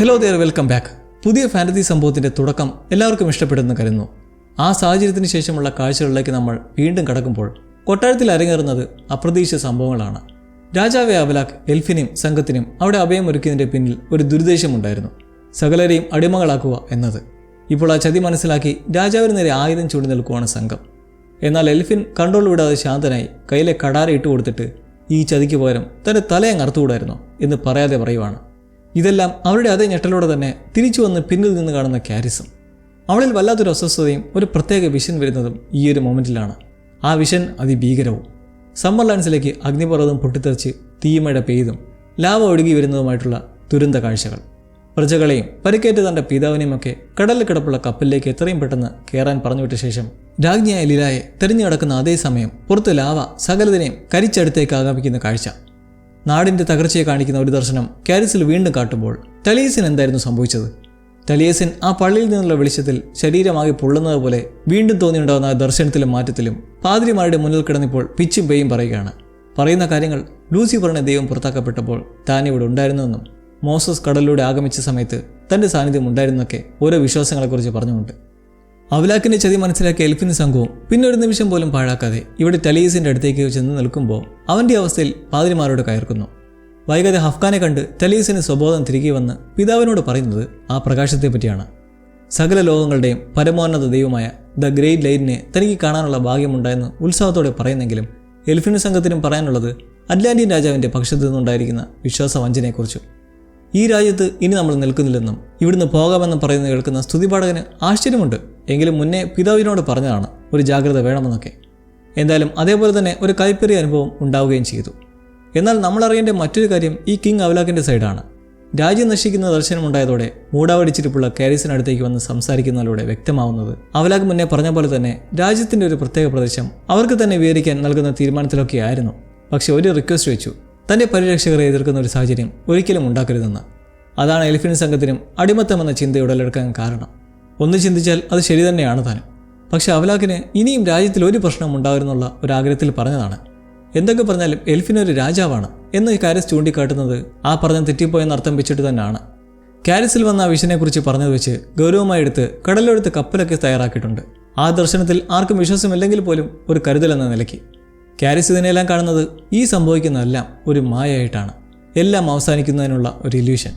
Hello dear welcome back പുതിയ fantasy സംഭവത്തിന്റെ തുടക്കം എല്ലാവർക്കും ഇഷ്ടപ്പെടുന്നു കരുതുന്നു. ആ സാഹചര്യത്തിന് ശേഷമുള്ള കാഴ്ചകളിലേക്ക് നമ്മൾ വീണ്ടും കടക്കുമ്പോൾ കൊട്ടാരത്തിൽ അരങ്ങേറുന്നത് അപ്രതീക്ഷിത സംഭവങ്ങളാണ്. രാജാവെ അവലാഖ് എൽഫിനെയും സംഘത്തിനും അവിടെ അഭയം ഒരുക്കിയതിന്റെ പിന്നിൽ ഒരു ദുരുദ്ദേശമുണ്ടായിരുന്നു സകലരെയും അടിമകളാക്കുക എന്നത്. ഇപ്പോൾ ആ ചതി മനസ്സിലാക്കി രാജാവിന് നേരെ ആയുധം ചൂണ്ടി നിൽക്കുവാണ് സംഘം. എന്നാൽ എൽഫിൻ കൺട്രോൾ വിടാതെ ശാന്തനായി കയ്യിലെ കടാര ഇട്ട് കൊടുത്തിട്ട് ഈ ചതിക്ക് പകരം തന്റെ തലയങ്ങ് അറുത്തുകൂടായിരുന്നു എന്ന് പറയാതെ പറയുവാണ്. ഇതെല്ലാം അവരുടെ അതേ ഞെട്ടലോടെ തന്നെ തിരിച്ചു വന്ന് പിന്നിൽ നിന്ന് കാണുന്ന ക്യാരിസും അവളിൽ വല്ലാത്തൊരു അസ്വസ്ഥതയും ഒരു പ്രത്യേക വിഷൻ വരുന്നതും ഈ ഒരു മൊമെന്റിലാണ് ആ വിഷൻ അതിഭീകരവും. സമ്മർ ലാൻഡ്സിലേക്ക് അഗ്നിപർവതം പൊട്ടിത്തെറിച്ച് തീമഴ പെയ്തും ലാവ ഒഴുകി വരുന്നതുമായിട്ടുള്ള ദുരന്ത കാഴ്ചകൾ. പ്രജകളെയും പരിക്കേറ്റ തന്റെ പിതാവിനെയുമൊക്കെ കടലിൽ കിടപ്പുള്ള കപ്പലിലേക്ക് എത്രയും പെട്ടെന്ന് കയറാൻ പറഞ്ഞുവിട്ട ശേഷം രാജ്ഞിയായ ലീലായെ തെരഞ്ഞു നടക്കുന്ന അതേ സമയം പുറത്ത് ലാവ സകലതിനെയും കരിച്ചടുത്തേക്ക് ആകാമിക്കുന്ന കാഴ്ച. നാടിന്റെ തകർച്ചയെ കാണിക്കുന്ന ഒരു ദർശനം കാരിസിൽ വീണ്ടും കാട്ടുമ്പോൾ ടലീസിന് എന്തായിരുന്നു സംഭവിച്ചത്? തലിയസിൻ ആ പള്ളിയിൽ നിന്നുള്ള വെളിച്ചത്തിൽ ശരീരമാകെ പൊള്ളുന്നത് പോലെ വീണ്ടും തോന്നിയുണ്ടാകുന്ന ദർശനത്തിലും മാറ്റത്തിലും പാതിരിമാരുടെ മുന്നിൽ കിടന്നിപ്പോൾ പിച്ചും പേയും പറയുകയാണ്. പറയുന്ന കാര്യങ്ങൾ ലൂസിഫറിനെ ദൈവം പുറത്താക്കപ്പെട്ടപ്പോൾ താൻ ഇവിടെ ഉണ്ടായിരുന്നുവെന്നും മോസസ് കടലിലൂടെ ആഗമിച്ച സമയത്ത് തന്റെ സാന്നിധ്യം ഉണ്ടായിരുന്നൊക്കെ ഓരോ വിശ്വാസങ്ങളെക്കുറിച്ച് പറഞ്ഞുകൊണ്ട്. അവലാക്കിന്റെ ചതി മനസ്സിലാക്കിയ എൽഫിന് സംഘവും പിന്നെ ഒരു നിമിഷം പോലും പാഴാക്കാതെ ഇവിടെ ടലീസിന്റെ അടുത്തേക്ക് ചെന്ന് നിൽക്കുമ്പോൾ അവന്റെ അവസ്ഥയിൽ പാതിരിമാരോട് കയർക്കുന്നു. വൈകാതെ ഹഫ്ഖാനെ കണ്ട് ടലീസിന് സ്വബോധം തിരികെ വന്ന് പിതാവിനോട് പറയുന്നത് ആ പ്രകാശത്തെ പറ്റിയാണ്. സകല ലോകങ്ങളുടെയും പരമോന്നത ദൈവമായ ദ ഗ്രേറ്റ് ലൈറ്റിനെ തനിക്ക് കാണാനുള്ള ഭാഗ്യമുണ്ടായെന്ന് ഉത്സാഹത്തോടെ പറയുന്നെങ്കിലും എൽഫിന് സംഘത്തിനും പറയാനുള്ളത് അറ്റ്ലാന്റിയൻ രാജാവിന്റെ പക്ഷത്തു നിന്നുണ്ടായിരിക്കുന്ന വിശ്വാസവഞ്ചനയെക്കുറിച്ചും ഈ രാജ്യത്ത് ഇനി നമ്മൾ നിൽക്കുന്നില്ലെന്നും ഇവിടുന്ന് പോകാമെന്ന് പറയുന്നത് കേൾക്കുന്ന സ്തുതിപാഠകന് ആശ്ചര്യമുണ്ട്. എങ്കിലും മുന്നേ പിതാവിനോട് പറഞ്ഞതാണ് ഒരു ജാഗ്രത വേണമെന്നൊക്കെ. എന്തായാലും അതേപോലെ തന്നെ ഒരു കൈപ്പേറിയ അനുഭവം ഉണ്ടാവുകയും ചെയ്തു. എന്നാൽ നമ്മൾ അറിയേണ്ട മറ്റൊരു കാര്യം ഈ കിങ് അവലാക്കിന്റെ സൈഡാണ്. രാജ്യം നശിക്കുന്ന ദർശനമുണ്ടായതോടെ മൂടാവടിച്ചിരിപ്പുള്ള കാരിസിനടുത്തേക്ക് വന്ന് സംസാരിക്കുന്നതിലൂടെ വ്യക്തമാവുന്നത് അവലാക്ക് മുന്നേ പറഞ്ഞ പോലെ തന്നെ രാജ്യത്തിന്റെ ഒരു പ്രത്യേക പ്രദേശം അവർക്ക് തന്നെ വിവരിക്കാൻ നൽകുന്ന തീരുമാനത്തിലൊക്കെ ആയിരുന്നു. പക്ഷെ ഒരു റിക്വസ്റ്റ് വെച്ചു. തന്റെ പരിരക്ഷകരെ എതിർക്കുന്ന ഒരു സാഹചര്യം ഒരിക്കലും ഉണ്ടാക്കരുതെന്ന്. അതാണ് എലിഫിൻ സംഘത്തിനും അടിമത്തമെന്ന ചിന്ത ഉടലെടുക്കാൻ കാരണം. ഒന്ന് ചിന്തിച്ചാൽ അത് ശരി തന്നെയാണ് താനും. പക്ഷെ അവലാക്കിന് ഇനിയും രാജ്യത്തിൽ ഒരു പ്രശ്നം ഉണ്ടാകരുന്നുള്ള ഒരു ആഗ്രഹത്തിൽ പറഞ്ഞതാണ്. എന്തൊക്കെ പറഞ്ഞാലും എൽഫിനൊരു രാജാവാണ് എന്ന കാരിസ് ചൂണ്ടിക്കാട്ടുന്നത് ആ പറഞ്ഞ തെറ്റിപ്പോയെന്ന് അർത്ഥം വെച്ചിട്ട് തന്നെയാണ്. കാരിസിൽ വന്ന ആ വിഷനെക്കുറിച്ച് പറഞ്ഞത് വെച്ച് ഗൗരവമായി എടുത്ത് കടലെടുത്ത് കപ്പലൊക്കെ തയ്യാറാക്കിയിട്ടുണ്ട്. ആ ദർശനത്തിൽ ആർക്കും വിശ്വാസമില്ലെങ്കിൽ പോലും ഒരു കരുതൽ എന്ന നിലയ്ക്ക്. കാരിസ് ഇതിനെല്ലാം കാണുന്നത് ഈ സംഭവിക്കുന്നതെല്ലാം ഒരു മായയായിട്ടാണ്. എല്ലാം അവസാനിക്കുന്നതിനുള്ള ഒരു ഇല്യൂഷൻ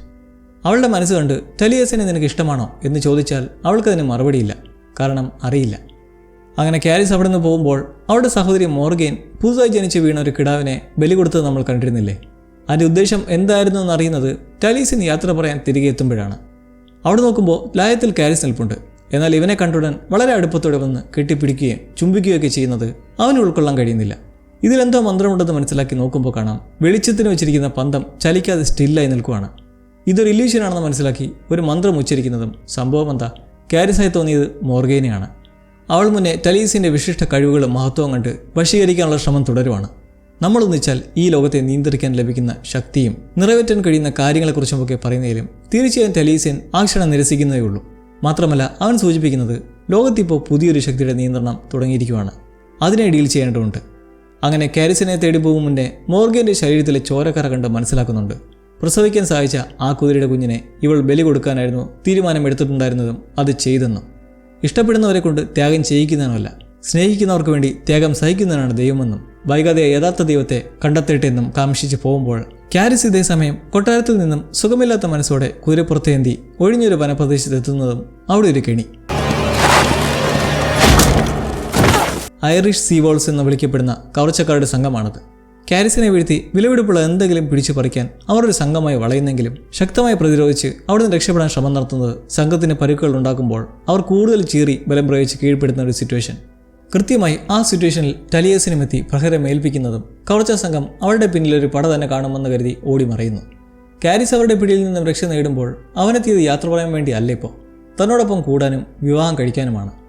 അവളുടെ മനസ്സ് കണ്ട് ടെലിയസിനെ നിനക്ക് ഇഷ്ടമാണോ എന്ന് ചോദിച്ചാൽ അവൾക്കതിന് മറുപടിയില്ല. കാരണം അറിയില്ല. അങ്ങനെ കാരിസ് അവിടെ നിന്ന് പോകുമ്പോൾ അവളുടെ സഹോദരി മോർഗേൻ പുതുതായി ജനിച്ച് വീണ ഒരു കിടാവിനെ ബലി കൊടുത്തത് നമ്മൾ കണ്ടിരുന്നില്ലേ? അതിന്റെ ഉദ്ദേശം എന്തായിരുന്നു എന്നറിയുന്നത് ടലീസിന് യാത്ര പറയാൻ തിരികെ എത്തുമ്പോഴാണ്. അവിടെ നോക്കുമ്പോൾ ലായത്തിൽ കാരിസ് നിൽപ്പുണ്ട്. എന്നാൽ ഇവനെ കണ്ടുടൻ വളരെ അടുപ്പത്തോടെ വന്ന് കെട്ടിപ്പിടിക്കുകയും ചുംബിക്കുകയൊക്കെ ചെയ്യുന്നത് അവന് ഉൾക്കൊള്ളാൻ കഴിയുന്നില്ല. ഇതിലെന്തോ മന്ത്രമുണ്ടെന്ന് മനസ്സിലാക്കി നോക്കുമ്പോൾ കാണാം വെളിച്ചത്തിന് വെച്ചിരിക്കുന്ന പന്തം ചലിക്കാതെ സ്റ്റില്ലായി നിൽക്കുവാണ്. ഇതൊരു ഇല്യൂഷനാണെന്ന് മനസ്സിലാക്കി ഒരു മന്ത്രം ഉച്ചരിക്കുന്നതും സംഭവം എന്താ? കാരിസായി തോന്നിയത് മോർഗേനയാണ്. അവൾ മുന്നേ ടലീസിന്റെ വിശിഷ്ട കഴിവുകളും മഹത്വവും കണ്ട് വശീകരിക്കാനുള്ള ശ്രമം തുടരുവാണ്. നമ്മൾ ഒന്നിച്ചാൽ ഈ ലോകത്തെ നിയന്ത്രിക്കാൻ ലഭിക്കുന്ന ശക്തിയും നിറവേറ്റാൻ കഴിയുന്ന കാര്യങ്ങളെക്കുറിച്ചുമൊക്കെ പറയുന്നതിലും തീർച്ചയായും ടലീസിൻ ആ ക്ഷണം നിരസിക്കുന്നതേ ഉള്ളൂ. മാത്രമല്ല അവൻ സൂചിപ്പിക്കുന്നത് ലോകത്തിപ്പോൾ പുതിയൊരു ശക്തിയുടെ നിയന്ത്രണം തുടങ്ങിയിരിക്കുകയാണ് അതിനെ ഡീൽ ചെയ്യേണ്ടതുണ്ട്. അങ്ങനെ കാരിസിനെ തേടി പോകും മുന്നേ മോർഗേന്റെ ശരീരത്തിലെ ചോരക്കറ കണ്ട് മനസ്സിലാക്കുന്നുണ്ട്. പ്രസവിക്കാൻ സഹായിച്ച ആ കുതിരയുടെ കുഞ്ഞിനെ ഇവൾ ബലി കൊടുക്കാനായിരുന്നു തീരുമാനമെടുത്തിട്ടുണ്ടായിരുന്നതും അത് ചെയ്തെന്നും. ഇഷ്ടപ്പെടുന്നവരെ കൊണ്ട് ത്യാഗം ചെയ്യിക്കുന്നതിനല്ല സ്നേഹിക്കുന്നവർക്ക് വേണ്ടി ത്യാഗം സഹിക്കുന്നതിനാണ് ദൈവമെന്നും വൈകാതെ യഥാർത്ഥ ദൈവത്തെ കണ്ടെത്തട്ടെ എന്നും കാംക്ഷിച്ച് പോകുമ്പോൾ കാരിസ് ഇതേ സമയം കൊട്ടാരത്തിൽ നിന്നും സുഖമില്ലാത്ത മനസ്സോടെ കുതിരപ്പുറത്തേന്തി ഒഴിഞ്ഞൊരു വനപ്രദേശത്തെത്തുന്നതും അവിടെ ഒരു കെണി. ഐറിഷ് സീവോൾസ് എന്ന് വിളിക്കപ്പെടുന്ന കവർച്ചക്കാരുടെ സംഘമാണത്. കാരിസിനെ വീഴ്ത്തി വിലപിടിപ്പുള്ള എന്തെങ്കിലും പിടിച്ചു പറിക്കാൻ അവർ ഒരു സംഘമായി വളയുന്നെങ്കിലും ശക്തമായി പ്രതിരോധിച്ച് അവിടെ നിന്ന് രക്ഷപ്പെടാൻ ശ്രമം നടത്തുന്നത് സംഘത്തിന് പരുക്കുകൾ ഉണ്ടാക്കുമ്പോൾ അവർ കൂടുതൽ ചീറി ബലം പ്രയോഗിച്ച് കീഴ്പ്പെടുന്ന ഒരു സിറ്റുവേഷൻ കൃത്യമായി ആ സിറ്റുവേഷനിൽ ടലിയേഴ്സിനും എത്തി പ്രഹരം ഏൽപ്പിക്കുന്നതും കവർച്ച സംഘം അവരുടെ പിന്നിലൊരു പട തന്നെ കാണുമെന്ന് കരുതി ഓടി മറയുന്നു. കാരിസ് അവരുടെ പിടിയിൽ നിന്നും രക്ഷ നേടുമ്പോൾ അവനെത്തിയത് യാത്ര പറയാൻ വേണ്ടി ഇപ്പോൾ തന്നോടൊപ്പം കൂടാനും വിവാഹം കഴിക്കാനുമാണ്.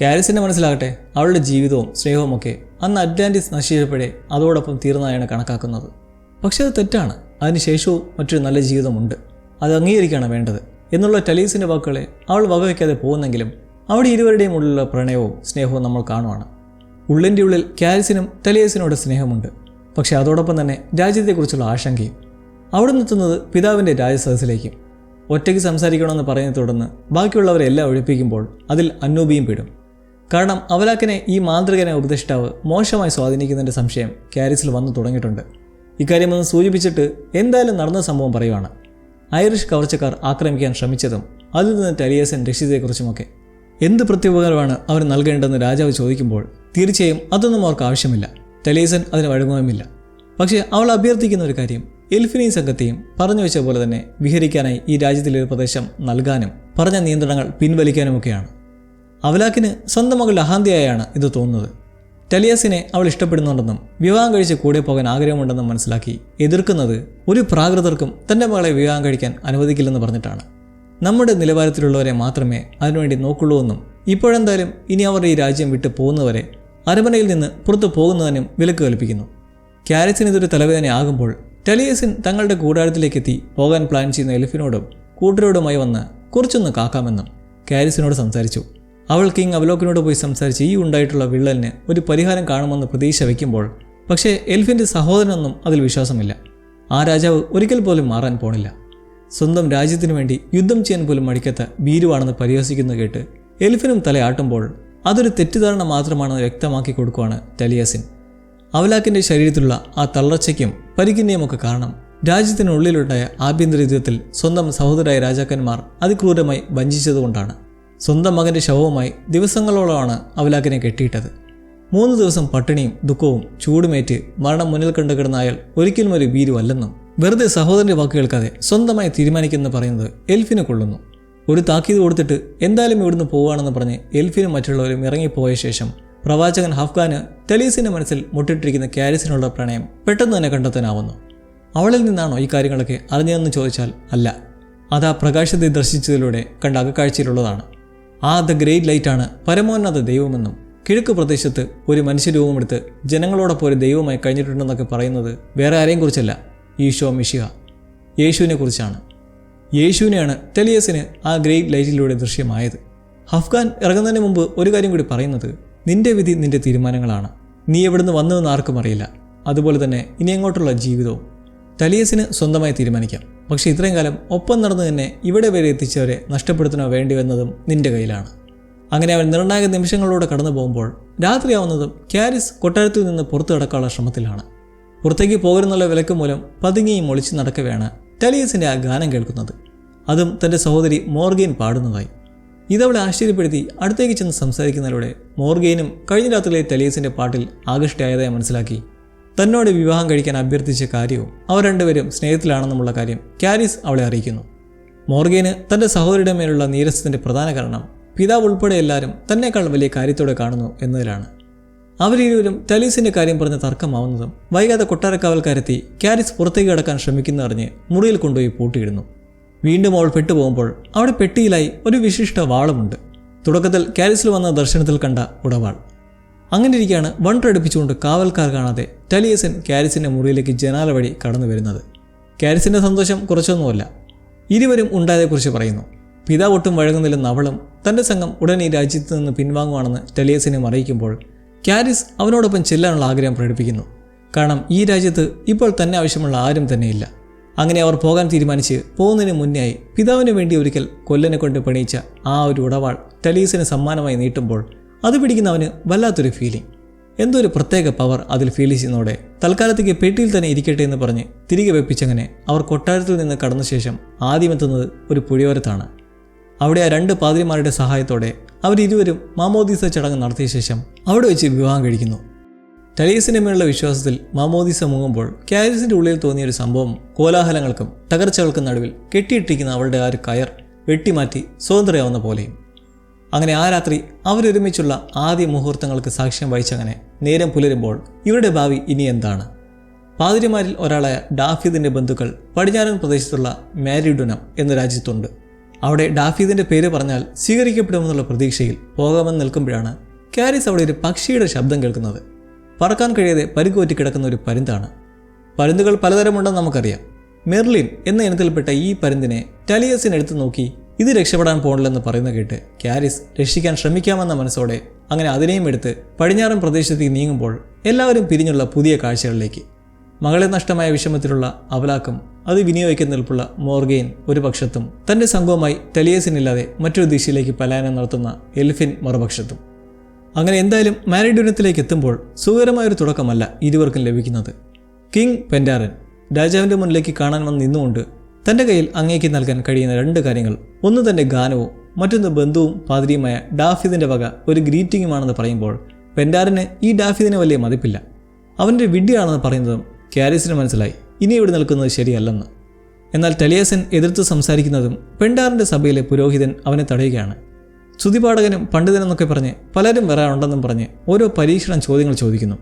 കാരിസിന്റെ മനസ്സിലാകട്ടെ അവളുടെ ജീവിതവും സ്നേഹവും ഒക്കെ അന്ന് അറ്റ്ലാന്റിസ് നശിച്ചപ്പോഴേ അതോടൊപ്പം തീർന്നതായാണ് കണക്കാക്കുന്നത്. പക്ഷേ അത് തെറ്റാണ്. അതിനുശേഷവും മറ്റൊരു നല്ല ജീവിതമുണ്ട്. അത് അംഗീകരിക്കുകയാണ് വേണ്ടത്. എന്നുള്ള ടലീസിന്റെ വാക്കുകളെ അവൾ വകവയ്ക്കാതെ പോകുന്നെങ്കിലും അവിടെ ഇരുവരുടെയും ഉള്ളിലുള്ള പ്രണയവും സ്നേഹവും നമ്മൾ കാണുവാണ്. ഉള്ളിന്റെ ഉള്ളിൽ കാരിസിനും ടലിയസിനോട് സ്നേഹമുണ്ട്. പക്ഷേ അതോടൊപ്പം തന്നെ രാജ്യത്തെക്കുറിച്ചുള്ള ആശങ്കയും. അവിടെ നിന്നെത്തുന്നത് പിതാവിന്റെ രാജസദസ്സിലേക്കും. ഒറ്റയ്ക്ക് സംസാരിക്കണമെന്ന് പറയുന്നതിനെ തുടർന്ന് ബാക്കിയുള്ളവരെ എല്ലാം ഒഴിപ്പിക്കുമ്പോൾ അതിൽ അന്നൂപിയും പെടും. കാരണം അവലാക്കിനെ ഈ മാന്ത്രികനെ ഉപദേഷ്ടാവ് മോശമായി സ്വാധീനിക്കുന്നതിന്റെ സംശയം കാരിസിൽ വന്നു തുടങ്ങിയിട്ടുണ്ട്. ഇക്കാര്യമൊന്ന് സൂചിപ്പിച്ചിട്ട് എന്തായാലും നടന്ന സംഭവം പറയുവാണ്. ഐറിഷ് കവർച്ചക്കാർ ആക്രമിക്കാൻ ശ്രമിച്ചതും അതിൽ നിന്ന് ടലിയസൻ രക്ഷിതയെക്കുറിച്ചുമൊക്കെ എന്ത് പ്രത്യുപകാരമാണ് അവർ നൽകേണ്ടതെന്ന് രാജാവ് ചോദിക്കുമ്പോൾ തീർച്ചയായും അതൊന്നും അവർക്ക് ആവശ്യമില്ല. ടലീസൻ അതിന് വഴങ്ങുകയുമില്ല. പക്ഷേ അവൾ അഭ്യർത്ഥിക്കുന്ന ഒരു കാര്യം എൽഫിനി സംഘത്തെയും പറഞ്ഞു വെച്ച പോലെ തന്നെ വിഹരിക്കാനായി ഈ രാജ്യത്തിലെ ഒരു പ്രദേശം നൽകാനും പറഞ്ഞ നിയന്ത്രണങ്ങൾ പിൻവലിക്കാനുമൊക്കെയാണ്. അവലാക്കിന് സ്വന്തം മകൾ അഹാന്തിയായാണ് ഇത് തോന്നുന്നത്. ടലിയസിനെ അവൾ ഇഷ്ടപ്പെടുന്നുണ്ടെന്നും വിവാഹം കഴിച്ച് കൂടെ പോകാൻ ആഗ്രഹമുണ്ടെന്നും മനസ്സിലാക്കി എതിർക്കുന്നത് ഒരു പ്രാകൃതർക്കും തന്റെ മകളെ വിവാഹം കഴിക്കാൻ അനുവദിക്കില്ലെന്ന് പറഞ്ഞിട്ടാണ്. നമ്മുടെ നിലവാരത്തിലുള്ളവരെ മാത്രമേ അതിനുവേണ്ടി നോക്കുള്ളൂ എന്നും ഇപ്പോഴെന്തായാലും ഇനി അവർ ഈ രാജ്യം വിട്ട് പോകുന്നവരെ അരമനയിൽ നിന്ന് പുറത്തു പോകുന്നതിനും വിലക്ക് കൽപ്പിക്കുന്നു. കാരറ്റ്സിന് ഇതൊരു തലവേദനയാകുമ്പോൾ ടെലിയസിൻ തങ്ങളുടെ കൂടാരത്തിലേക്ക് എത്തി പോകാൻ പ്ലാൻ ചെയ്യുന്ന എലിഫിനോടും കൂട്ടരോടുമായി വന്ന് കുറച്ചൊന്ന് കാക്കാമെന്നും ക്യാരിസിനോട് സംസാരിച്ചു. അവൾ കിങ് അവലോക്കിനോട് പോയി സംസാരിച്ച് ഈ ഉണ്ടായിട്ടുള്ള വിള്ളലിന് ഒരു പരിഹാരം കാണുമെന്ന് പ്രതീക്ഷ വയ്ക്കുമ്പോൾ പക്ഷേ എൽഫിന്റെ സഹോദരനൊന്നും അതിൽ വിശ്വാസമില്ല. ആ രാജാവ് ഒരിക്കൽ പോലും മാറാൻ പോണില്ല. സ്വന്തം രാജ്യത്തിനു വേണ്ടി യുദ്ധം ചെയ്യാൻ പോലും മടിക്കാത്ത ഭീരുവാണെന്ന് പരിഹസിക്കുന്നു കേട്ട് എൽഫിനും തലയാട്ടുമ്പോൾ അതൊരു തെറ്റിദ്ധാരണ മാത്രമാണെന്ന് വ്യക്തമാക്കി കൊടുക്കുവാണ് ടലിയസിൻ അവലാക്കിന്റെ ശരീരത്തിലുള്ള ആ തളർച്ചയ്ക്കും പരിക്കിന്റെയുമൊക്കെ കാരണം രാജ്യത്തിനുള്ളിലുണ്ടായ ആഭ്യന്തര യുദ്ധത്തിൽ സ്വന്തം സഹോദരായ രാജാക്കന്മാർ അതിക്രൂരമായി വഞ്ചിച്ചതുകൊണ്ടാണ്. സ്വന്തം മകന്റെ ശവവുമായി ദിവസങ്ങളോളമാണ് അവലാക്കിനെ കെട്ടിയിട്ടത്. മൂന്ന് ദിവസം പട്ടിണിയും ദുഃഖവും ചൂടുമേറ്റ് മരണം മുന്നിൽ കണ്ടു കിടന്ന അയാൾ ഒരിക്കലും ഒരു ഭീരുവല്ലെന്നും വെറുതെ സഹോദരന്റെ വാക്ക് കേൾക്കാതെ സ്വന്തമായി തീരുമാനിക്കുമെന്ന് പറയുന്നത് എൽഫിനെ കൊള്ളുന്നു ഒരു താക്കീത് കൊടുത്തിട്ട് എന്തായാലും ഇവിടുന്ന് പോവുകയാണെന്ന് പറഞ്ഞ് എൽഫിനും മറ്റുള്ളവരും ഇറങ്ങിപ്പോയ ശേഷം പ്രവാചകൻ ഹഫ്ഗാന് ടെലീസിന്റെ മനസ്സിൽ മുട്ടിട്ടിരിക്കുന്ന ക്യാരിസിനുള്ള പ്രണയം പെട്ടെന്ന് തന്നെ കണ്ടെത്താനാവുന്നു. അവളിൽ നിന്നാണോ ഈ കാര്യങ്ങളൊക്കെ അറിഞ്ഞതെന്ന് ചോദിച്ചാൽ അല്ല. അത് ആ പ്രകാശത്തെ ദർശിച്ചതിലൂടെ കണ്ട അകക്കാഴ്ചയിലുള്ളതാണ്. ആ ദ ഗ്രേറ്റ് ലൈറ്റാണ് പരമോന്നത ദൈവമെന്നും കിഴക്ക് പ്രദേശത്ത് ഒരു മനുഷ്യരൂപമെടുത്ത് ജനങ്ങളോടൊപ്പം ഒരു ദൈവമായി കഴിഞ്ഞിട്ടുണ്ടെന്നൊക്കെ പറയുന്നത് വേറെ ആരെയും കുറിച്ചല്ല ഈശോ മിഷിഹ യേശുവിനെ കുറിച്ചാണ്. യേശുവിനെയാണ് തെലിയസിന് ആ ഗ്രേറ്റ് ലൈറ്റിലൂടെ ദൃശ്യമായത്. അഫ്ഗാൻ ഇറങ്ങുന്നതിന് മുമ്പ് ഒരു കാര്യം കൂടി പറയുന്നത് നിന്റെ വിധി നിന്റെ തീരുമാനങ്ങളാണ്. നീ എവിടുന്ന് വന്നുവെന്ന് ആർക്കും അറിയില്ല. അതുപോലെ തന്നെ ഇനി അങ്ങോട്ടുള്ള ജീവിതവും തലിയസിന് സ്വന്തമായി തീരുമാനിക്കാം. പക്ഷേ ഇത്രയും കാലം ഒപ്പം നടന്നു തന്നെ ഇവിടെ വരെ എത്തിച്ചവരെ നഷ്ടപ്പെടുത്തണോ വേണ്ടി വന്നതും നിന്റെ കയ്യിലാണ്. അങ്ങനെ അവൻ നിർണായക നിമിഷങ്ങളിലൂടെ കടന്നു പോകുമ്പോൾ രാത്രിയാവുന്നതും ക്യാരിസ് കൊട്ടാരത്തിൽ നിന്ന് പുറത്തു കടക്കാനുള്ള ശ്രമത്തിലാണ്. പുറത്തേക്ക് പോകരുന്നുള്ള വിലക്ക് മൂലം പതുങ്ങിയും ഒളിച്ചു നടക്കവെയാണ് ടലിയസിന്റെ ആ ഗാനം കേൾക്കുന്നത്. അതും തന്റെ സഹോദരി മോർഗെയിൻ പാടുന്നതായി. ഇതവളെ ആശ്ചര്യപ്പെടുത്തി അടുത്തേക്ക് ചെന്ന് സംസാരിക്കുന്നതിലൂടെ മോർഗെയിനും കഴിഞ്ഞ രാത്രിയിലെ ടെലിയസിന്റെ പാട്ടിൽ ആകൃഷ്ടയായതായി മനസ്സിലാക്കി തന്നോട് വിവാഹം കഴിക്കാൻ അഭ്യർത്ഥിച്ച കാര്യവും അവർ രണ്ടുപേരും സ്നേഹത്തിലാണെന്നുമുള്ള കാര്യം കാരിസ് അവളെ അറിയിക്കുന്നു. മോർഗേന് തന്റെ സഹോദരിയുടെ മേലുള്ള നീരസത്തിന്റെ പ്രധാന കാരണം പിതാവ് ഉൾപ്പെടെ എല്ലാവരും തന്നെക്കാൾ വലിയ കാര്യത്തോടെ കാണുന്നു എന്നതിലാണ്. അവരിരുവരും ടലീസിന്റെ കാര്യം പറഞ്ഞ് തർക്കമാവുന്നതും വൈകാതെ കൊട്ടാരക്കാവൽക്കാരെത്തി കാരിസ് പുറത്തേക്ക് കടക്കാൻ ശ്രമിക്കുന്നറിഞ്ഞ് മുറിയിൽ കൊണ്ടുപോയി പൂട്ടിയിടുന്നു. വീണ്ടും അവൾ പെട്ടുപോകുമ്പോൾ അവിടെ പെട്ടിയിലായി ഒരു വിശിഷ്ട വാളമുണ്ട്. തുടക്കത്തിൽ ക്യാരിസിൽ വന്ന ദർശനത്തിൽ കണ്ട ഉടവാൾ. അങ്ങനെ ഇരിക്കുകയാണ് വണ്ടർ അടുപ്പിച്ചുകൊണ്ട് കാവൽക്കാർ കാണാതെ ടലിയസൻ കാരിസിന്റെ മുറിയിലേക്ക് ജനാല വഴി കടന്നു വരുന്നത്. കാരിസിന്റെ സന്തോഷം കുറച്ചൊന്നുമല്ല. ഇരുവരും ഉണ്ടായതേക്കുറിച്ച് പറയുന്നു. പിതാവ് ഒട്ടും വഴങ്ങുന്നില്ലെന്ന് അവളും തന്റെ സംഘം ഉടൻ ഈ രാജ്യത്ത് നിന്ന് പിൻവാങ്ങുവാണെന്ന് ടെലിയസിനെ അറിയിക്കുമ്പോൾ കാരിസ് അവനോടൊപ്പം ചെല്ലാനുള്ള ആഗ്രഹം പ്രകടിപ്പിക്കുന്നു. കാരണം ഈ രാജ്യത്ത് ഇപ്പോൾ തന്നെ ആവശ്യമുള്ള ആരും തന്നെയില്ല. അങ്ങനെ അവർ പോകാൻ തീരുമാനിച്ച് പോകുന്നതിന് മുന്നേയായി പിതാവിന് വേണ്ടി ഒരിക്കൽ കൊല്ലനെ കൊണ്ട് പണിയിച്ച ആ ഒരു ഉടവാൾ ടെലീസിന് സമ്മാനമായി നീട്ടുമ്പോൾ അത് പിടിക്കുന്നവന് വല്ലാത്തൊരു ഫീലിംഗ് എന്തോ ഒരു പ്രത്യേക പവർ അതിൽ ഫീൽ ചെയ്യുന്നതോടെ തൽക്കാലത്തേക്ക് പെട്ടിയിൽ തന്നെ ഇരിക്കട്ടെ എന്ന് പറഞ്ഞ് തിരികെ വെപ്പിച്ചങ്ങനെ അവർ കൊട്ടാരത്തിൽ നിന്ന് കടന്ന ശേഷം ആദ്യമെത്തുന്നത് ഒരു പുഴയോരത്താണ്. അവിടെ ആ രണ്ട് പാതിരിമാരുടെ സഹായത്തോടെ അവരിരുവരും മാമോദീസ ചടങ്ങ് നടത്തിയ ശേഷം അവിടെ വെച്ച് വിവാഹം കഴിക്കുന്നു. ടലീസിന്റെ മേലുള്ള വിശ്വാസത്തിൽ മാമോദീസ മുങ്ങുമ്പോൾ ക്യാരിസിന്റെ ഉള്ളിൽ തോന്നിയ ഒരു സംഭവം കോലാഹലങ്ങൾക്കും തകർച്ചകൾക്കും നടുവിൽ കെട്ടിയിട്ടിരിക്കുന്ന അവളുടെ ആ ഒരു കയർ വെട്ടിമാറ്റി സ്വതന്ത്രയാവുന്ന പോലെയും. അങ്ങനെ ആ രാത്രി അവരൊരുമിച്ചുള്ള ആദ്യ മുഹൂർത്തങ്ങൾക്ക് സാക്ഷ്യം വഹിച്ചങ്ങനെ നേരം പുലരുമ്പോൾ ഇവരുടെ ഭാവി ഇനി എന്താണ്? പാതിരിമാരിൽ ഒരാളായ ഡാഫീദിന്റെ ബന്ധുക്കൾ പടിഞ്ഞാറൻ പ്രദേശത്തുള്ള മാരിഡുനം എന്ന രാജ്യത്തുണ്ട്. അവിടെ ഡാഫീദിന്റെ പേര് പറഞ്ഞാൽ സ്വീകരിക്കപ്പെടുമെന്നുള്ള പ്രതീക്ഷയിൽ പോകാമെന്ന് നിൽക്കുമ്പോഴാണ് കാരിസ് അവിടെ ഒരു പക്ഷിയുടെ ശബ്ദം കേൾക്കുന്നത്. പറക്കാൻ കഴിയാതെ പരിക്കുപറ്റി കിടക്കുന്ന ഒരു പരുന്താണ്. പരുന്തുകൾ പലതരമുണ്ടെന്ന് നമുക്കറിയാം. മെർലിൻ എന്ന ഇനത്തിൽപ്പെട്ട ഈ പരുന്തിനെ ടലിയസിനെടുത്ത് നോക്കി ഇത് രക്ഷപ്പെടാൻ പോണില്ലെന്ന് പറയുന്ന കേട്ട് ക്യാരിസ് രക്ഷിക്കാൻ ശ്രമിക്കാമെന്ന മനസ്സോടെ അങ്ങനെ അതിനെയും എടുത്ത് പടിഞ്ഞാറൻ പ്രദേശത്തേക്ക് നീങ്ങുമ്പോൾ എല്ലാവരും പിരിഞ്ഞുള്ള പുതിയ കാഴ്ചകളിലേക്ക്. മകളെ നഷ്ടമായ വിഷമത്തിലുള്ള അവലാക്കം അത് വിനിയോഗിക്കുന്ന നിൽപ്പുള്ള മോർഗെയിൻ ഒരു പക്ഷത്തും തന്റെ സംഘവുമായി തെലിയസിനില്ലാതെ മറ്റൊരു ദിശയിലേക്ക് പലായനം നടത്തുന്ന എൽഫിൻ മറുപക്ഷത്തും. അങ്ങനെ എന്തായാലും മാരിഡ്യൂനത്തിലേക്ക് എത്തുമ്പോൾ സുഖകരമായൊരു തുടക്കമല്ല ഇരുവർക്കും ലഭിക്കുന്നത്. കിങ് പെൻഡാരൻ രാജാവിന്റെ മുന്നിലേക്ക് കാണാൻ വന്ന് നിന്നുകൊണ്ട് തന്റെ കയ്യിൽ അങ്ങേക്ക് നൽകാൻ കഴിയുന്ന രണ്ട് കാര്യങ്ങൾ. ഒന്ന് തന്റെ ഗാനവും മറ്റൊന്ന് ബന്ധുവും പാതിരിയുമായ ഡാഫിദിന്റെ വക ഒരു ഗ്രീറ്റിംഗുമാണെന്ന് പറയുമ്പോൾ പെൻഡാറിന് ഈ ഡാഫിദിനെ വലിയ മതിപ്പില്ല. അവന്റെ വിഡ്ഢിയാണെന്ന് പറയുന്നതും ക്യാരിസിന് മനസ്സിലായി. ഇനി ഇവിടെ നിൽക്കുന്നത് ശരിയല്ലെന്ന്. എന്നാൽ ടെലിയസൻ എതിർത്ത് സംസാരിക്കുന്നതും പെൺഡാറിന്റെ സഭയിലെ പുരോഹിതൻ അവനെ തടയുകയാണ്. ശ്രുതിപാഠകനും പണ്ഡിതനെന്നൊക്കെ പറഞ്ഞ് പലരും വരാനുണ്ടെന്നും പറഞ്ഞ് ഓരോ പരീക്ഷണം ചോദ്യങ്ങൾ ചോദിക്കുന്നു.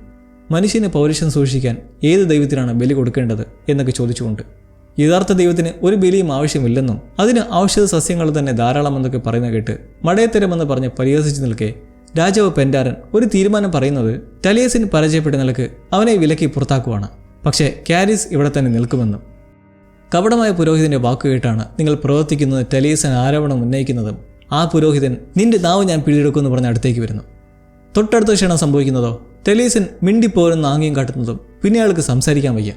മനുഷ്യന് പൗരുഷം സൂക്ഷിക്കാൻ ഏത് ദൈവത്തിനാണ് ബലി കൊടുക്കേണ്ടത് എന്നൊക്കെ ചോദിച്ചുകൊണ്ട് യഥാർത്ഥ ദൈവത്തിന് ഒരു ബലിയും ആവശ്യമില്ലെന്നും അതിന് ഔഷധ സസ്യങ്ങൾ തന്നെ ധാരാളമെന്നൊക്കെ പറയുന്ന കേട്ട് മടയത്തരമെന്ന് പറഞ്ഞ് പരിഹസിച്ചു നിൽക്കെ രാജാവ് പെൻഡാരൻ ഒരു തീരുമാനം പറയുന്നത് ടലിയസിന് പരാജയപ്പെട്ട നിലയ്ക്ക് അവനെ വിലക്കി പുറത്താക്കുവാണ്. പക്ഷേ കാരിസ് ഇവിടെ തന്നെ നിൽക്കുമെന്നും. കപടമായ പുരോഹിതന്റെ വാക്കുകേട്ടാണ് നിങ്ങൾ പ്രവർത്തിക്കുന്നത് ടെലീസൻ ആരോപണം ഉന്നയിക്കുന്നതും. ആ പുരോഹിതൻ നിന്റെ നാവ് ഞാൻ പിടിയെടുക്കുമെന്ന് പറഞ്ഞ് അടുത്തേക്ക് വരുന്നു. തൊട്ടടുത്ത ക്ഷണം സംഭവിക്കുന്നതോ? ടെലീസൻ മിണ്ടിപ്പോരുന്ന ആംഗ്യം കാട്ടുന്നതും. പിന്നെ അയാൾക്ക് സംസാരിക്കാൻ വയ്യ.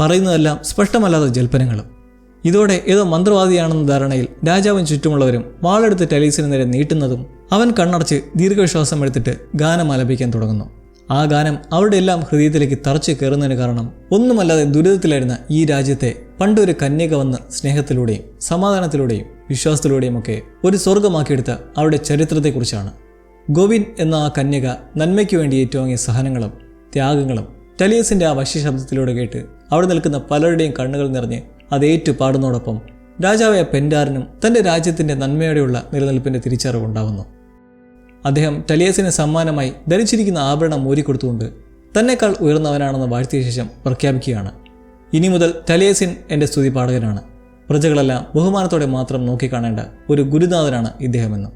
പറയുന്നതെല്ലാം സ്പഷ്ടമല്ലാത്ത ജൽപ്പനങ്ങളും. ഇതോടെ ഏതോ മന്ത്രവാദിയാണെന്ന ധാരണയിൽ രാജാവും ചുറ്റുമുള്ളവരും വാളെടുത്ത് ടെലീസിന് നേരെ നീട്ടുന്നതും അവൻ കണ്ണടച്ച് ദീർഘവിശ്വാസം എടുത്തിട്ട് ഗാനം ആലപിക്കാൻ തുടങ്ങുന്നു. ആ ഗാനം അവരുടെ എല്ലാം ഹൃദയത്തിലേക്ക് തറച്ചു കയറുന്നതിന് കാരണം ഒന്നുമല്ലാതെ ദുരിതത്തിലായിരുന്ന ഈ രാജ്യത്തെ പണ്ടൊരു കന്യക വന്ന് സ്നേഹത്തിലൂടെയും സമാധാനത്തിലൂടെയും വിശ്വാസത്തിലൂടെയും ഒക്കെ ഒരു സ്വർഗമാക്കിയെടുത്ത അവരുടെ ചരിത്രത്തെക്കുറിച്ചാണ്. ഗോവിൻ എന്ന ആ കന്യക നന്മയ്ക്ക് വേണ്ടി ഏറ്റുവാങ്ങിയ സഹനങ്ങളും ത്യാഗങ്ങളും ടലിയസിന്റെ ആ വശ്യശബ്ദത്തിലൂടെ കേട്ട് അവിടെ നിൽക്കുന്ന പലരുടെയും കണ്ണുകൾ നിറഞ്ഞ് അത് ഏറ്റുപാടുന്നതോടൊപ്പം രാജാവായ പെൻഡാറിനും തന്റെ രാജ്യത്തിന്റെ നന്മയോടെയുള്ള നിലനിൽപ്പിന്റെ തിരിച്ചറിവുണ്ടാവുന്നു അദ്ദേഹം ടലിയസിന് സമ്മാനമായി ധരിച്ചിരിക്കുന്ന ആഭരണം ഊരിക്കൊടുത്തുകൊണ്ട് തന്നെക്കാൾ ഉയർന്നവനാണെന്ന് വാഴ്ത്തിയ ശേഷം പ്രഖ്യാപിക്കുകയാണ്. ഇനി മുതൽ ടലിയസിൻ എന്റെ സ്തുതി പാടകനാണ് പ്രജകളെല്ലാം ബഹുമാനത്തോടെ മാത്രം നോക്കിക്കാണേണ്ട ഒരു ഗുരുനാഥനാണ് ഇദ്ദേഹമെന്നും.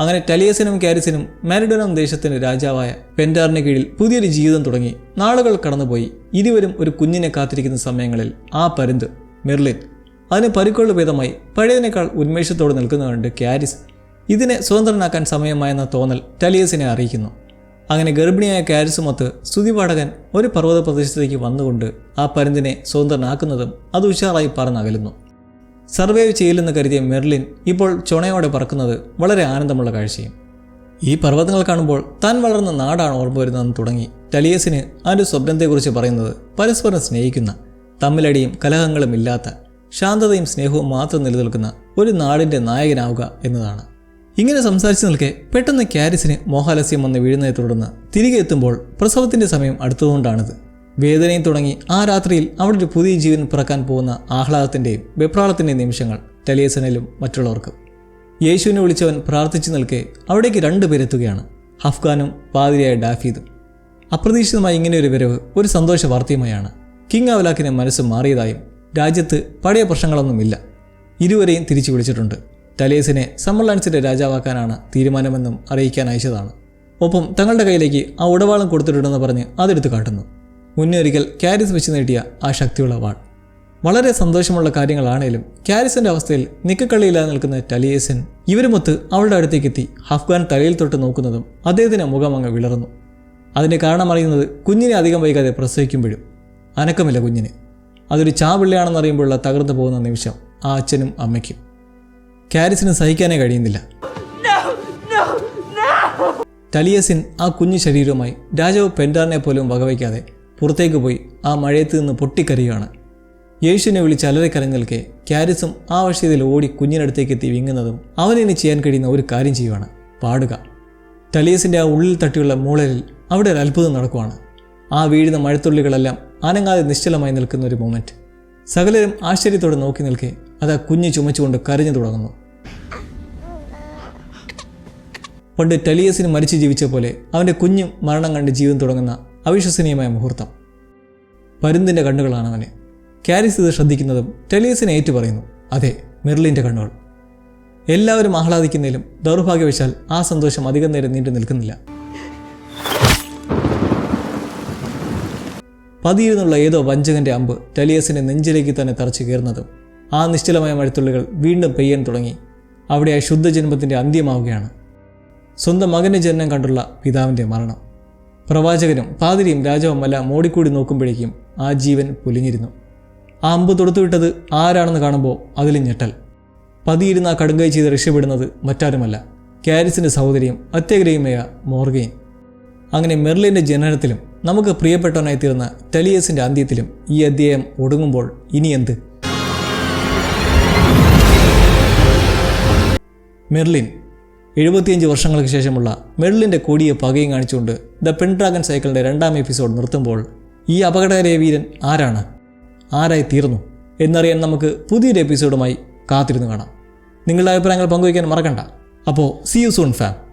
അങ്ങനെ ടലിയസിനും കാരിസിനും മാരിഡോനം ദേശത്തിന്റെ രാജാവായ പെൻഡാറിന് കീഴിൽ പുതിയൊരു ജീവിതം തുടങ്ങി. നാളുകൾ കടന്നുപോയി. ഇരുവരും ഒരു കുഞ്ഞിനെ കാത്തിരിക്കുന്ന സമയങ്ങളിൽ ആ പരുന്ത് മെർലിൻ അതിന് പരിക്കുള്ള ഭേദമായി പഴയതിനേക്കാൾ ഉന്മേഷത്തോടെ നിൽക്കുന്നതുകൊണ്ട് കാരിസ്. ഇതിനെ സ്വതന്ത്രനാക്കാൻ സമയമായെന്ന തോന്നൽ ടലിയസിനെ അറിയിക്കുന്നു. അങ്ങനെ ഗർഭിണിയായ കാരിസുമൊത്ത് സ്തുതിപാഠകൻ ഒരു പർവത പ്രദേശത്തേക്ക് വന്നുകൊണ്ട് ആ പരുന്തിനെ സ്വതന്ത്രനാക്കുന്നതും അത് ഉഷാറായി പറന്നകലുന്നു. സർവൈവ് ചെയ്യില്ലെന്ന് കരുതിയ മെർലിൻ ഇപ്പോൾ ചുണയോടെ പറക്കുന്നത് വളരെ ആനന്ദമുള്ള കാഴ്ചയും. ഈ പർവതങ്ങൾ കാണുമ്പോൾ താൻ വളർന്ന നാടാണ് ഓർമ്മ വരുന്നതെന്ന് തുടങ്ങി. ടലിയസിന് ആ ഒരു സ്വപ്നത്തെക്കുറിച്ച് പറയുന്നത് പരസ്പരം സ്നേഹിക്കുന്ന തമ്മിലടിയും കലഹങ്ങളും ഇല്ലാത്ത ശാന്തതയും സ്നേഹവും മാത്രം നിലനിൽക്കുന്ന ഒരു നാടിന്റെ നായകനാവുക എന്നതാണ്. ഇങ്ങനെ സംസാരിച്ചു നിൽക്കെ പെട്ടെന്ന് ക്യാരിസിന് മോഹാലസ്യം വന്ന് വീഴുന്നതിനെ തുടർന്ന് തിരികെ എത്തുമ്പോൾ പ്രസവത്തിന്റെ സമയം അടുത്തതുകൊണ്ടാണിത്. വേദനയും തുടങ്ങി ആ രാത്രിയിൽ അവിടെ ഒരു പുതിയ ജീവൻ പിറക്കാൻ പോകുന്ന ആഹ്ലാദത്തിന്റെയും വെപ്രാളത്തിന്റെയും നിമിഷങ്ങൾ ടെലിയസനിലും മറ്റുള്ളവർക്കും. യേശുവിനെ വിളിച്ചവൻ പ്രാർത്ഥിച്ചു നിൽക്കെ അവിടേക്ക് രണ്ടുപേരെത്തുകയാണ് ഹഫ്ഗാനും പാതിരിയായ ഡാഫീദും. അപ്രതീക്ഷിതമായി ഇങ്ങനെയൊരു വരവ് ഒരു സന്തോഷ വാർത്തയുമായാണ്. കിങ് അവലാക്കിന് മനസ്സ് മാറിയതായും രാജ്യത്ത് പഴയ പ്രശ്നങ്ങളൊന്നുമില്ല. ഇരുവരെയും തിരിച്ചു വിളിച്ചിട്ടുണ്ട്. തലേസിനെ സമ്മർലാൻസിന്റെ രാജാവാക്കാനാണ് തീരുമാനമെന്നും അറിയിക്കാൻ അയച്ചതാണ്. ഒപ്പം തങ്ങളുടെ കയ്യിലേക്ക് ആ ഉടവാളം കൊടുത്തിട്ടുണ്ടെന്ന് പറഞ്ഞ് അതെടുത്ത് കാട്ടുന്നു. മുന്നേ ഒരിക്കൽ ക്യാരിസ് വെച്ച് നേടിയ ആ ശക്തിയുള്ള വാൾ. വളരെ സന്തോഷമുള്ള കാര്യങ്ങളാണേലും കാരിസിന്റെ അവസ്ഥയിൽ നിക്കക്കള്ളിയില്ലാതെ നിൽക്കുന്ന ടലിയേസൻ ഇവരുമൊത്ത് അവളുടെ അടുത്തേക്ക് എത്തി അഫ്ഗാൻ തലയിൽ തൊട്ട് നോക്കുന്നതും അദ്ദേഹത്തിന്റെ മുഖം അങ്ങ് വിളർന്നു. അതിന്റെ കാരണം അറിയുന്നത് കുഞ്ഞിനെ അധികം വൈകാതെ പ്രസവിക്കുമ്പോഴും. അനക്കമില്ല കുഞ്ഞിന്. അതൊരു ചാപിള്ളയാണെന്നറിയുമ്പോഴുള്ള തകർന്നു പോകുന്ന നിമിഷം ആ അച്ഛനും അമ്മയ്ക്കും. കാരിസിന് സഹിക്കാനേ കഴിയുന്നില്ല. ടലിയസിൻ ആ കുഞ്ഞു ശരീരവുമായി രാജാവ് പെൻഡാറിനെ പോലും വകവയ്ക്കാതെ പുറത്തേക്ക് പോയി ആ മഴയത്ത് നിന്ന് പൊട്ടിക്കരയുകയാണ്. യേശുവിനെ വിളിച്ച് അലറിക്കരഞ്ഞു നിൽക്കെ ക്യാരിസും ആ വശത്തിൽ ഓടി കുഞ്ഞിനടുത്തേക്ക് എത്തി വിങ്ങുന്നതും അവനിനി ചെയ്യാൻ കഴിയുന്ന ഒരു കാര്യം ചെയ്യുവാണ്. പാടുക. ടലിയസിന്റെ ആ ഉള്ളിൽ തട്ടിയുള്ള മൂളലിൽ അവിടെ ഒരു അത്ഭുതം നടക്കുവാണ്. ആ വീഴുന്ന മഴത്തുള്ളികളെല്ലാം അനങ്ങാതെ നിശ്ചലമായി നിൽക്കുന്ന ഒരു മൊമെന്റ് സകലരും ആശ്ചര്യത്തോടെ നോക്കി നിൽക്കെ അത് ആ കുഞ്ഞ് ചുമച്ചുകൊണ്ട് കരഞ്ഞു തുടങ്ങുന്നു. പണ്ട് ടലിയസിന് മരിച്ചു ജീവിച്ച പോലെ അവന്റെ കുഞ്ഞും മരണം കണ്ട് ജീവൻ തുടങ്ങുന്ന അവിശ്വസനീയമായ മുഹൂർത്തം. പരുന്തിന്റെ കണ്ണുകളാണ് അവന്. ക്യാരിസ് ഇത് ശ്രദ്ധിക്കുന്നതും ടെലീസിനെ ഏറ്റുപറയുന്നു അതെ മെർലിന്റെ കണ്ണുകൾ. എല്ലാവരും ആഹ്ലാദിക്കുന്നതിലും ദൗർഭാഗ്യവശാൽ ആ സന്തോഷം അധികം നേരം നീണ്ടു നിൽക്കുന്നില്ല. പതിയിരുന്നുള്ള ഏതോ വഞ്ചകന്റെ അമ്പ് ടെലിയസിന്റെ നെഞ്ചിലേക്ക് തന്നെ തറച്ചു കയറുന്നതും ആ നിശ്ചലമായ മഴത്തുള്ളികൾ വീണ്ടും പെയ്യാൻ തുടങ്ങി. അവിടെ ആ ശുദ്ധജന്മത്തിന്റെ അന്ത്യമാവുകയാണ്. സ്വന്തം മകന്റെ ജനനം കണ്ടുള്ള പിതാവിന്റെ മരണം. പ്രവാചകനും പാതിരിയും രാജാവും എല്ലാം മോടിക്കൂടി നോക്കുമ്പോഴേക്കും ആ ജീവൻ പൊലിഞ്ഞിരുന്നു. ആ അമ്പ് തൊടുത്തുവിട്ടത് ആരാണെന്ന് കാണുമ്പോൾ അതിലും ഞെട്ടൽ. പതിയിരുന്ന ആ കടുങ്കൈ ചെയ്ത് രക്ഷപ്പെടുന്നത് മറ്റാരുമല്ല. കാരിസിന്റെ സഹോദരിയും അത്യഗ്രയുമായ മോർഗയും അങ്ങനെ മെർലിന്റെ ജനനത്തിലും നമുക്ക് പ്രിയപ്പെട്ടവനായി തീർന്ന ടെലിയസിന്റെ അന്ത്യത്തിലും ഈ അധ്യായം ഒടുങ്ങുമ്പോൾ ഇനി എന്ത്? മെർലിൻ എഴുപത്തിയഞ്ച് വർഷങ്ങൾക്ക് ശേഷമുള്ള മെഡലിന്റെ കൊടിയെ പകയും കാണിച്ചുകൊണ്ട് ദ പെൻഡ്രാഗൺ സൈക്കിളിന്റെ രണ്ടാം എപ്പിസോഡ് നിർത്തുമ്പോൾ ഈ അപകടകരയ വീരൻ ആരാണ്? ആരായി തീർന്നു എന്നറിയാൻ നമുക്ക് പുതിയൊരു എപ്പിസോഡുമായി കാത്തിരുന്ന് കാണാം. നിങ്ങളുടെ അഭിപ്രായങ്ങൾ പങ്കുവയ്ക്കാൻ മറക്കണ്ട. അപ്പോൾ സി യു സൂൺ ഫാം